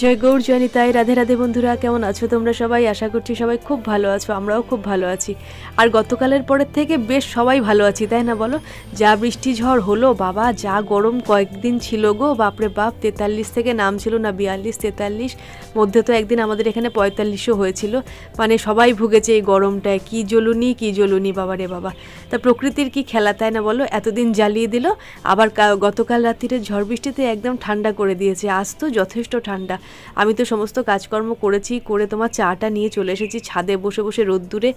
জয় গৌর জয়নিতাই রাধে রাধে বন্ধুরা, কেমন আছো তোমরা সবাই? আশা করছি সবাই খুব ভালো আছো, আমরাও খুব ভালো আছি। আর গতকালের পরের থেকে বেশ সবাই ভালো আছি, তাই না বলো? যা বৃষ্টি ঝড় হলো, বাবা, যা গরম কয়েকদিন ছিল গো, বাপরে বাপ, তেতাল্লিশ থেকে নাম ছিল না, বিয়াল্লিশ, তেতাল্লিশ, মধ্যে তো একদিন আমাদের এখানে পঁয়তাল্লিশও হয়েছিল। মানে সবাই ভুগেছে এই গরমটায়, কি জ্বলুনি কি জ্বলুনি, বাবা রে বাবা। তা প্রকৃতির কি খেলা, তাই না বলো? এতদিন জ্বালিয়ে দিল, আবার গতকাল রাত্রিরে ঝড় বৃষ্টিতে একদম ঠান্ডা করে দিয়েছে, আজ তো যথেষ্ট ঠান্ডা। আমি তো সমস্ত কাজকর্ম করেছি, করে তোমার চাটা নিয়ে চলে এসেছি, ছাদে বসে বসে রোদ্দুরে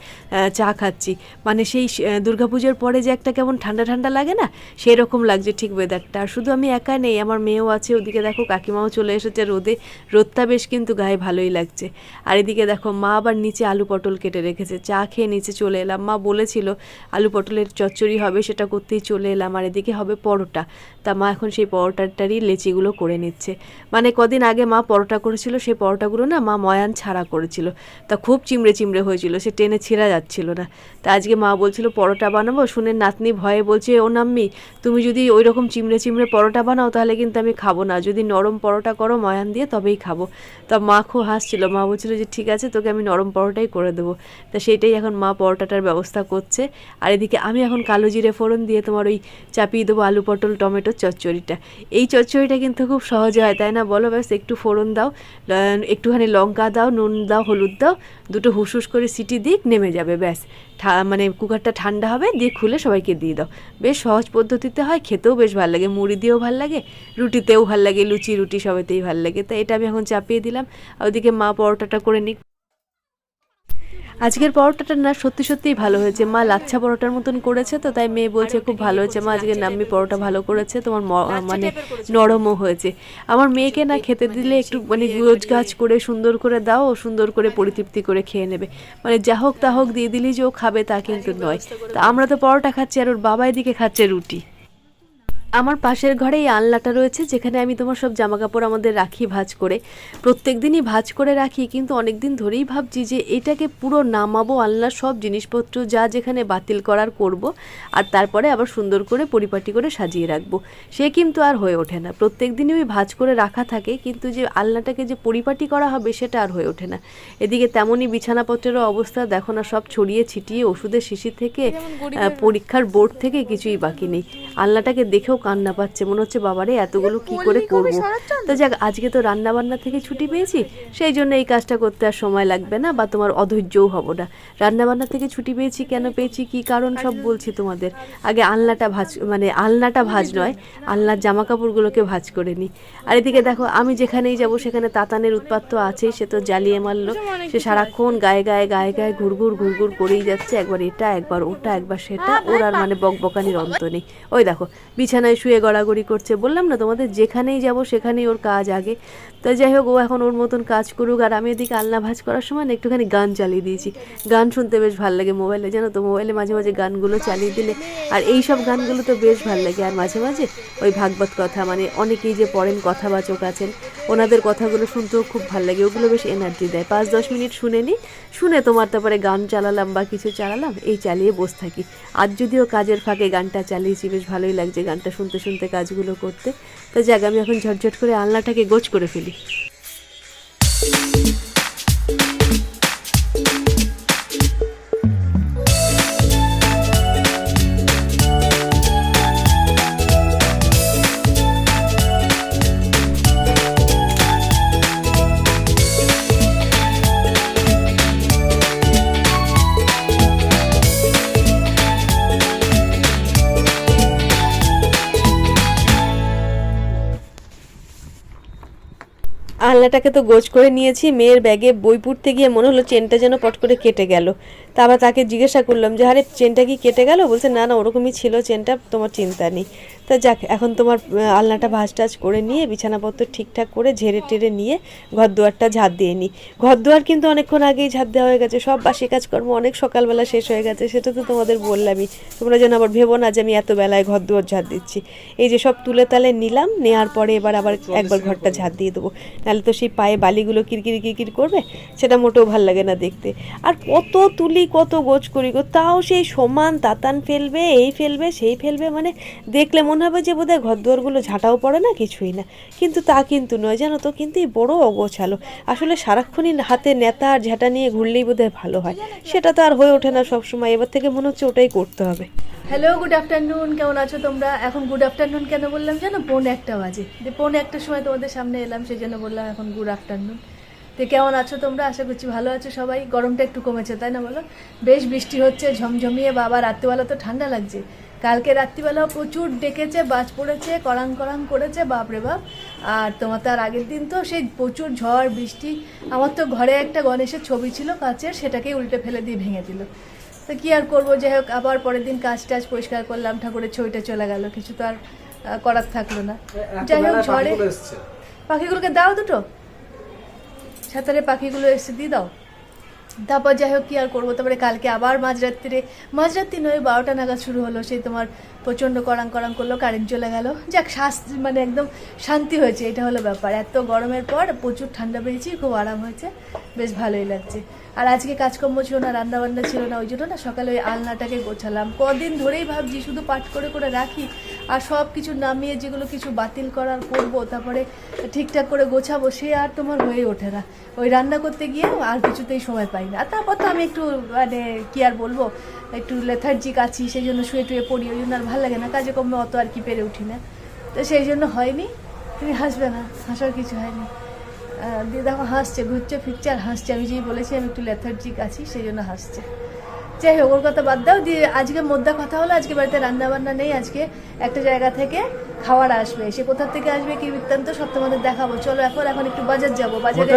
চা খাচ্ছি। মানে সেই দুর্গাপুজোর পরে যে একটা কেমন ঠান্ডা ঠান্ডা লাগে না সেই রকম লাগছে ঠিক ওয়েদারটা আর শুধু আমি একা নেই, আমার মেয়েও আছে, ওদিকে দেখো কাকিমাও চলে এসেছে রোদে। রোদটা বেশ কিন্তু গায়ে ভালোই লাগছে। আর এদিকে দেখো, মা আবার নিচে আলু পটল কেটে রেখেছে। চা খেয়ে নিচে চলে এলাম। মা বলেছিল, আলু পটলের চচ্চড়ি হবে, সেটা করতেই চলে এলাম। আর এদিকে হবে পরোটা। তা মা এখন সেই পরোটাটারই লেচিগুলো করে নিচ্ছে। মানে কদিন আগে মা পরোটা করেছিল, সেই পরোটাগুলো না মা ময়ান ছাড়া করেছিল। তা খুব চিমড়ে চিমড়ে হয়েছিল, সে টেনে ছিঁড়া যাচ্ছিল না। তা আজকে মা বলছিল, পরোটা বানাবো? শুনে নাতনি ভয়ে বলছে, ও নাম্মি, তুমি যদি ওই রকম চিমড়ে চিমড়ে পরোটা বানাও, তাহলে কিন্তু আমি খাব না। যদি নরম পরোটা করো ময়ান দিয়ে, তবেই খাব। তা মা খুব হাসছিল, মা বলছিল যে, ঠিক আছে, তোকে আমি নরম পরোটাই করে দেবো। তা সেইটাই এখন মা পরোটাটার ব্যবস্থা করছে। আর এদিকে আমি এখন কালো জিরে ফোড়ন দিয়ে তোমার ওই চাপিয়ে দেবো আলু পটল টমেটোর চচ্চড়িটা। এই চচ্চড়িটা কিন্তু খুব সহজে হয়, তাই না? বলো, ব্যাস, একটু ফোড়ন দাও একটুখানি লঙ্কা দাও, নুন দাও, হলুদ দাও, দুটো হুসুস করে সিটি দিক, নেমে যাবে, ব্যাস। মানে কুকারটা ঠান্ডা হবে, দিয়ে খুলে সবাইকে দিয়ে দাও। বেশ সহজ পদ্ধতিতে হয়, খেতেও বেশ ভালো লাগে, মুড়ি দিয়েও ভালো লাগে, রুটিতেও ভালো লাগে, লুচি, রুটি সবেতেই ভালো লাগে। তো এটা আমি এখন চাপিয়ে দিলাম ওদিকে মা পরোটাটা করে নিক। আজকের পরোটাটা না সত্যি সত্যিই ভালো হয়েছে। মা লাচ্ছা পরোটার মতন করেছে তো তাই মেয়ে বলছে খুব ভালো হয়েছে। মা আজকে নাম্মি পরোটা ভালো করেছে তোমার ম- মানে নরমও হয়েছে। আমার মেয়েকে না খেতে দিলে একটু মানে গোজ গাছ করে সুন্দর করে দাও ও সুন্দর করে পরিতৃপ্তি করে খেয়ে নেবে। মানে যা হোক তা হোক দিয়ে দিলেই যে ও খাবে তা কিন্তু নয়। তা আমরা তো পরোটা খাচ্ছি আর ওর বাবা এদিকে খাচ্ছে রুটি। আমার পাশের ঘরে এই আলনাটা রয়েছে যেখানে আমি তোমার সব জামা কাপড় আমাদের রাখি ভাজ করে। প্রত্যেক দিনই ভাজ করে রাখি কিন্তু অনেক দিন ধরেই ভাবছি যে এটাকে পুরো নামাবো আলনার সব জিনিসপত্র যা যেখানে বাতিল করার করব আর তারপরে আবার সুন্দর করে পরিপাটি করে সাজিয়ে রাখব। সে কিন্তু আর হয়ে ওঠে না। প্রত্যেক দিনই ওই ভাজ করে রাখা থাকে কিন্তু যে আলনাটাকে যে পরিপাটি করা হবে সেটা আর হয়ে ওঠে না। এদিকে তেমনই বিছানাপত্রেরও অবস্থা দেখো না সব ছড়িয়ে ছিটিয়ে ওষুধের শিশি থেকে পরীক্ষার বোর্ড থেকে কিছুই বাকি নেই। আলনাটাকে দেখেও কান্না পাচ্ছে মনে হচ্ছে বাবারে এতগুলো কি করে করব? তো যাক আজকে তো রান্না বান্না থেকে ছুটি পেয়েছি সেই জন্য এই কাজটা করতে আর সময় লাগবে না বা তোমার অধৈর্যও হব না। রান্না বান্না থেকে ছুটি পেয়েছি কেন পেয়েছি কি কারণ সব বলছি তোমাদের। আগে আলনাটা ভাজ মানে আলনাটা ভাজ নয় আলনার জামা কাপড়গুলোকে ভাজ করে নিই আর এদিকে দেখো আমি যেখানেই যাব সেখানে তাতানের উৎপাত তো আছেই সে তো জ্বালিয়ে মারলো। সে সারাক্ষণ গায়ে গায়ে গায়ে গায়ে ঘুরঘুর ঘুরঘুর করেই যাচ্ছে একবার এটা একবার ওটা একবার সেটা ওর আর মানে বকবকানির অন্ত নেই। ওই দেখো বিছানায় শুয়ে গড়াগড়ি করছে। বললাম না, তোমাদের যেখানেই যাব সেখানেই ওর কাজ আগে। তো যাই হোক, ও এখন ওর মতন কাজ করুক। আর আমি এদিকে আলনা ভাজ করার সময় একটুখানি গান চালিয়ে দিয়েছি। গান শুনতে বেশ ভালো লাগে মোবাইলে, জানো তো? মোবাইলে মাঝে মাঝে গানগুলো চালিয়ে দিলে আর এই সব গানগুলো তো বেশ ভালো লাগে। আর মাঝে মাঝে ওই ভাগবত কথা মানে অনেকেই যে পড়েন, কথাবাচক আছেন, ওনাদের কথাগুলো শুনতেও খুব ভালো লাগে। ওগুলো বেশ এনার্জি দেয়। পাঁচ দশ মিনিট শুনে নিই শুনে তোমার তারপরে গান চালালাম বা কিছু চালালাম, এই চালিয়ে বসে থাকি। আর যদিও কাজের ফাঁকে গানটা চালিয়েছি, বেশ ভালোই লাগছে গানটা শুনতে শুনতে কাজগুলো করতে। তো যাক আমি এখন ঝটঝট করে আলনাটাকে গোছ করে ফেলি। আলনাটাকে তো গোজ করে নিয়েছি, মেয়ের ব্যাগে বই পড়তে গিয়ে মনে হলো চেনটা যেন পট করে কেটে গেল। তা আবার তাকে জিজ্ঞাসা করলাম যে, আরে, চেনটা কি কেটে গেল? বলছে, না না, ওরকমই ছিল চেনটা, তোমার চিন্তা নেই। তা যাক এখন তোমার আলনাটা ভাঁজ টাজ করে নিয়ে বিছানাপত্র ঠিকঠাক করে ঝেড়ে টেরে নিয়ে ঘর দুয়ারটা ঝাঁট দিয়ে নিই ঘর দুয়ার কিন্তু অনেকক্ষণ আগেই ঝাঁট দেওয়া হয়ে গেছে সব বাসি কাজকর্ম অনেক সকালবেলা শেষ হয়ে গেছে সেটা তো তোমাদের বললামই। তোমরা যেন আবার ভেবো না যে আমি এত বেলায় ঘর দুয়ার ঝাঁট দিচ্ছি। এই যে সব তুলে তালে নিলাম নেওয়ার পরে এবার আবার একবার ঘরটা ঝাঁট দিয়ে দেবো। নাহলে তো সেই পায়ে বালিগুলো কিরকির কিরকির করবে সেটা মোটেও ভালো লাগে না দেখতে। আর কত তুলি কত গোছ করি গো তাও সেই সমান তাতান ফেলবে এই ফেলবে সেই ফেলবে মানে দেখলে মনে মনে হবে যে বোধহয় ঘর দুয়ারগুলো ঝাঁটাও পড়ে না, কিছুই না। কিন্তু তা কিন্তু নয়, জানো তো, কিন্তু এই বড় অগোছালো। আসলে সারাক্ষণই হাতে নেতা আর ঝাঁটা নিয়ে ঘুরলেই বোধহয় ভালো হয়। সেটা তো আর হয়ে ওঠে না সবসময়, এবার থেকে মনে হচ্ছে ওটাই করতে হবে। হ্যালো গুড আফটারনুন কেমন আছো তোমরা? এখন গুড আফটারনুন কেন বললাম জানো? পৌনে একটা বাজে। যে পৌনে একটার সময় তোমাদের সামনে এলাম সেই জন্য বললাম এখন গুড আফটারনুন তো কেমন আছো তোমরা? আশা করছি ভালো আছো সবাই। গরমটা একটু কমেছে, তাই না বলো? বেশ বৃষ্টি হচ্ছে, ঝমঝমিয়ে, বাবা, রাত্রিবেলা তো ঠান্ডা লাগছে। কালকে রাত্রিবেলাও প্রচুর ডেকেছে বাজ পড়েছে করাং করাং করেছে বাপরে বাপ। আর তোমার তার আগের দিন তো সেই প্রচুর ঝড় বৃষ্টি আমার তো ঘরে একটা গণেশের ছবি ছিল কাচের সেটাকেই উল্টে ফেলে দিয়ে ভেঙে দিল। তো কী আর করব যাই হোক আবার পরের দিন কাজ টাজ পরিষ্কার করলাম ঠাকুরের ছবিটা চলে গেল কিছু তো আর করার থাকল না। যাই হোক ঝড়ে পাখিগুলোকে দাও দুটো। সাঁতারে পাখিগুলো এসে দিয়ে দাও। তারপর যাই হোক, কি আর করব? তারপরে কালকে আবার মাঝরাত্রিরে মাঝরাত্রি নয়, বারোটা নাগাদ শুরু হলো। সেই তোমার প্রচণ্ড করাং করাং করল কারেন্ট চলে গেল। যাক শ্বাস মানে একদম শান্তি হয়েছে, এটা হলো ব্যাপার। এত গরমের পর প্রচুর ঠান্ডা পেয়েছি, খুব আরাম হয়েছে, বেশ ভালোই লাগছে। আর আজকে কাজকর্ম ছিল না, রান্নাবান্না ছিল না, ওই জন্য না সকালে ওই আলনাটাকে গোছালাম। কদিন ধরেই ভাবছি, শুধু পাট করে করে রাখি আর সব কিছু নামিয়ে যেগুলো কিছু বাতিল করার করব, তারপরে ঠিকঠাক করে গোছাবো, সে আর তোমার হয়ে ওঠে না। ওই রান্না করতে গিয়ে আর কিছুতেই সময় পাই না। তারপর তো আমি একটু মানে কি আর বলব, একটু লেথার্জিক আছি, সেই জন্য শুয়ে টুয়ে পড়ি, ওই জন্য আর ভালো লাগে না, কাজে কমে অত আর কি পেরে উঠি না। তো সেই জন্য হয়নি, তুমি হাসবে না, হাসার কিছু হয়নি। দিয়ে দেখো হাসছে, ঘুরছে, ফিরছে আর হাসছে। আমি যেই বলেছি, আমি একটু লেথার্জিক আছি, সেই জন্য হাসছে। যাই হোক ওর কথা বাদ দাও দিয়ে আজকে মোদ্দা কথা হলো আজকে বাড়িতে রান্না বান্না নেই আজকে একটা জায়গা থেকে খাওয়ার আসবে। সে কোথা থেকে আসবে কি বৃত্তান্ত সব তোমাদের দেখাবো। চলো এখন এখন একটু বাজার যাব বাজারে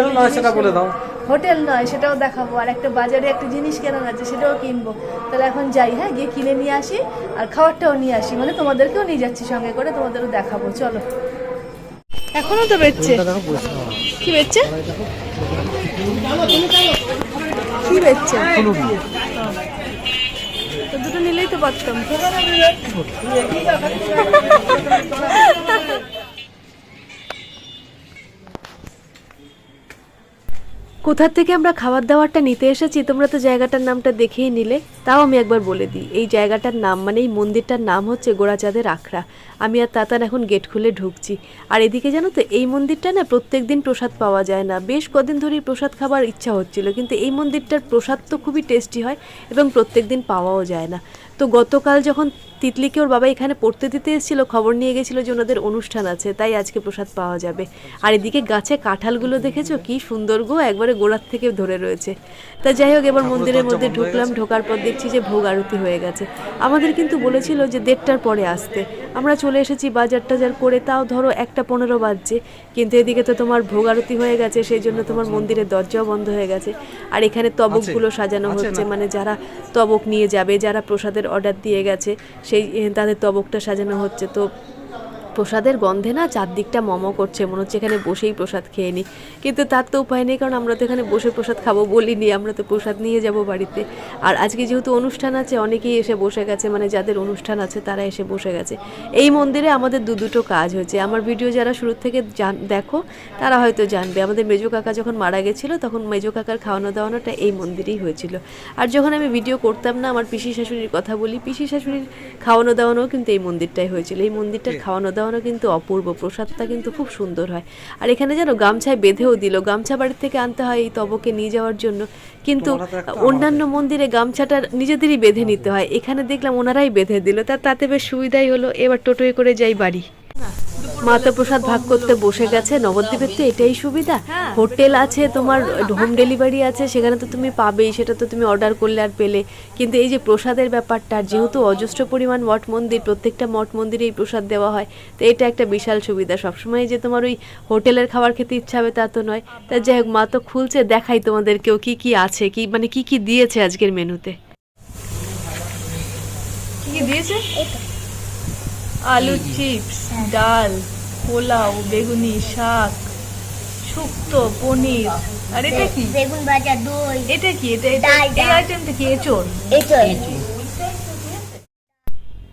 হোটেল নয় সেটাও দেখাবো। আর একটা বাজারে একটা জিনিস কেনার আছে সেটাও কিনবো। তাহলে এখন যাই হ্যাঁ গিয়ে কিনে নিয়ে আসি আর খাবারটাও নিয়ে আসি। মানে তোমাদেরকেও নিয়ে যাচ্ছি সঙ্গে করে তোমাদেরও দেখাবো। চলো। এখনও তো বেচছে। কি বেচছে? কি বেচছে? দুটো নিলেই তো পারতাম কোথার থেকে আমরা খাবার দাবারটা নিতে এসেছি? তোমরা তো জায়গাটার নামটা দেখেই নিলে। তাও আমি একবার বলে দিই, এই জায়গাটার নাম মানে এই মন্দিরটার নাম হচ্ছে গোড়াচাঁদের আখড়া। আমি আর তাতান এখন গেট খুলে ঢুকছি। আর এদিকে জানো তো, এই মন্দিরটা না প্রত্যেক দিন প্রসাদ পাওয়া যায় না। বেশ কদিন ধরেই প্রসাদ খাবার ইচ্ছা হচ্ছিল, কিন্তু এই মন্দিরটার প্রসাদ তো খুবই টেস্টি হয় এবং প্রত্যেক দিন পাওয়াও যায় না। তো গতকাল যখন তিতলিকে ওর বাবা এখানে পড়তে দিতে এসেছিল খবর নিয়ে গেছিল যে ওনাদের অনুষ্ঠান আছে তাই আজকে প্রসাদ পাওয়া যাবে। আর এদিকে গাছে কাঁঠালগুলো দেখেছ? কি সুন্দর গো একবারে গোড়ার থেকে ধরে রয়েছে। তা যাই হোক এবার মন্দিরের মধ্যে ঢুকলাম ঢোকার পর দেখছি যে ভোগ আরতি হয়ে গেছে। আমাদের কিন্তু বলেছিল যে দেড়টার পরে আসতে। আমরা চলে এসেছি বাজার টাজার করে তাও ধরো একটা পনেরো বাজছে। কিন্তু এদিকে তো তোমার ভোগ আরতি হয়ে গেছে সেই জন্য তোমার মন্দিরের দরজাও বন্ধ হয়ে গেছে। আর এখানে তবকগুলো সাজানো হচ্ছে মানে যারা তবক নিয়ে যাবে যারা প্রসাদের অর্ডার দিয়ে গেছে সেই তাদের তবকটা সাজানো হচ্ছে। তো প্রসাদের গন্ধে না চারদিকটা মম করছে মনে হচ্ছে এখানে বসেই প্রসাদ খেয়ে নিই কিন্তু তার তো উপায় নেই কারণ আমরা তো এখানে বসে প্রসাদ খাব বলিনি আমরা তো প্রসাদ নিয়ে যাব বাড়িতে। আর আজকে যেহেতু অনুষ্ঠান আছে অনেকেই এসে বসে গেছে মানে যাদের অনুষ্ঠান আছে তারা এসে বসে গেছে। এই মন্দিরে আমাদের দু দুটো কাজ হয়েছে। আমার ভিডিও যারা শুরু থেকে জান দেখো তারা হয়তো জানবে। আমাদের মেজো কাকা যখন মারা গেছিল তখন মেজো কাকার খাওয়ানো দাওয়ানোটা এই মন্দিরেই হয়েছিল। আর যখন আমি ভিডিও করতাম না আমার পিসি শাশুড়ির কথা বলি পিসি শাশুড়ির খাওয়ানো দাওয়ানোও কিন্তু এই মন্দিরটাই হয়েছিল। এই মন্দিরটার খাওয়ানো দাওয়ানো কিন্তু অপূর্ব প্রসাদটা কিন্তু খুব সুন্দর হয়। আর এখানে যেন গামছায় বেঁধেও দিল গামছা বাড়ির থেকে আনতে হয় এই তবকে নিয়ে যাওয়ার জন্য। কিন্তু অন্যান্য মন্দিরে গামছাটা নিজেদেরই বেঁধে নিতে হয়। এখানে দেখলাম ওনারাই বেঁধে দিল তা তাতে বেশ সুবিধাই হলো। এবার টোটোয় করে যাই বাড়ি। মাতা প্রসাদ ভাগ করতে বসে গেছে নবদ্বীপের তো এটাই সুবিধা। হোটেল আছে তোমার হোম ডেলিভারি আছে সেখানে তো তুমি পাবেই সেটা তো তুমি অর্ডার করলে আর পেলে। কিন্তু এই যে প্রসাদের ব্যাপারটা আর যেহেতু অজস্র পরিমাণ মঠ মন্দির প্রত্যেকটা মঠ মন্দিরে এই প্রসাদ দেওয়া হয় তো এটা একটা বিশাল সুবিধা। সবসময় যে তোমার ওই হোটেলের খাবার খেতে ইচ্ছা হবে তা তো নয়। তা যাই হোক মা তো খুলছে দেখাই তোমাদেরকেও কি কি আছে কি মানে কি কি দিয়েছে আজকের মেনুতে? কি কি দিয়েছে? আলু চিপস ডাল পোলাও বেগুনি শাক শুক্তো পনির। আর এটা কি? বেগুন ভাজা দই। এটা কি? এটা এই আইটেমটা কি? এচোর এটাই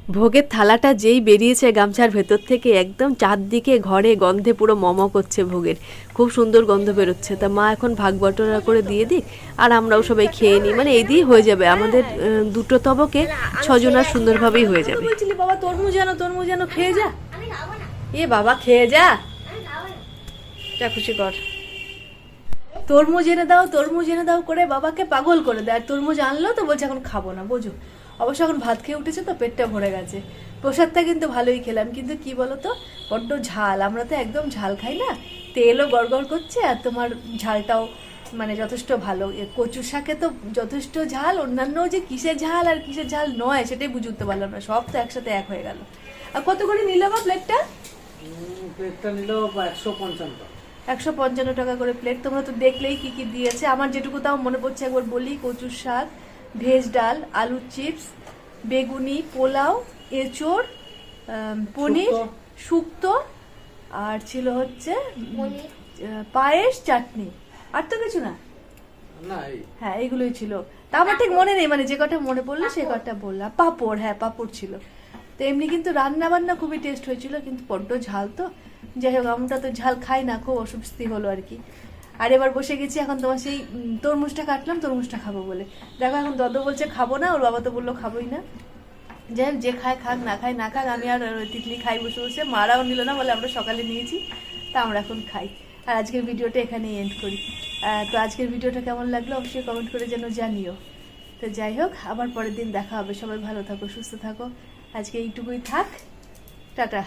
ভোগের থালাটা যেই বেরিয়েছে গামছার ভেতর থেকে, একদম চারদিকে ঘরে গন্ধে পুরো মম করছে ভোগের। খুব সুন্দর গন্ধ বেরোচ্ছে। তা মা এখন ভাগ বটরা করে দিয়ে দিক, আর আমরাও সবাই খেয়ে নিই। মানে এই হয়ে যাবে। আমাদের দুটো তবকে ছজনার সুন্দরভাবেই হয়ে যাবে। বাবা, তরমুজ যেন তরমুজ যেন খেয়ে যা। এ বাবা, খেয়ে যা। যা, খুশি কর। তরমুজ এনে দাও, তরমুজ এনে দাও করে বাবাকে পাগল করে দেয়। আর তরমুজ আনলো তো বলছে, এখন খাব না। বোঝো। অবশ্য এখন ভাত খেয়ে উঠেছে তো পেটটা ভরে গেছে। প্রসাদটা কিন্তু ভালোই খেলাম কিন্তু কি বলতো? বড্ড ঝাল আমরা তো একদম ঝাল খাই না। তেলও গড়গড় করছে আর তোমার ঝালটাও মানে যথেষ্ট ভালো। কচু শাকে তো যথেষ্ট ঝাল অন্যান্য যে কিসের ঝাল আর কিসের ঝাল নয় সেটাই বুঝে উঠতে পারলাম না। সব তো একসাথে এক হয়ে গেল। আর কত করে নিল বা প্লেটটা প্লেটটা নিল একশো পঞ্চান্ন। একশো পঞ্চান্ন টাকা করে প্লেট তোমরা তো দেখলেই কি কি দিয়েছে। আমার যেটুকু তাও মনে পড়ছে একবার বলি কচুর শাক। ভেজ ডাল আলুর চিপস বেগুনি পোলাও এঁচড় পনির শুক্তো। আর ছিল হচ্ছে পায়েস চাটনি। আর তো কিছু না। না হ্যাঁ এগুলোই ছিল। তা আমার ঠিক মনে নেই মানে যে কটা মনে পড়ল সে কটা বললাম। পাঁপড় হ্যাঁ পাপড় ছিল। তো এমনি কিন্তু রান্না বান্না খুবই টেস্ট হয়েছিল কিন্তু বড্ড ঝাল তো। যাই হোক আমরা তো ঝাল খাই না খুব অস্বস্তি হলো আর কি। আর এবার বসে গেছি এখন তোমার সেই তরমুজটা কাটলাম, তরমুজটা খাব বলে। দেখো এখন দদ বলছে খাব না, ওর বাবা তো বলল খাবোই না। যাই হোক, যে খায় খাক, না খায় না খাক, আমি আর তিতলি খাই বসে বসে। মারাও নিল না বলে আমরা সকালে নিয়েছি, তা আমরা এখন খাই। আর আজকের ভিডিওটা এখানেই এন্ড করি। তো আজকের ভিডিওটা কেমন লাগল অবশ্যই কমেন্ট করে যেন জানিও। তো যাই হোক, আবার পরের দিন দেখা হবে। সবাই ভালো থাকো, সুস্থ থাকো। আজকে এইটুকুই থাক। টাটা।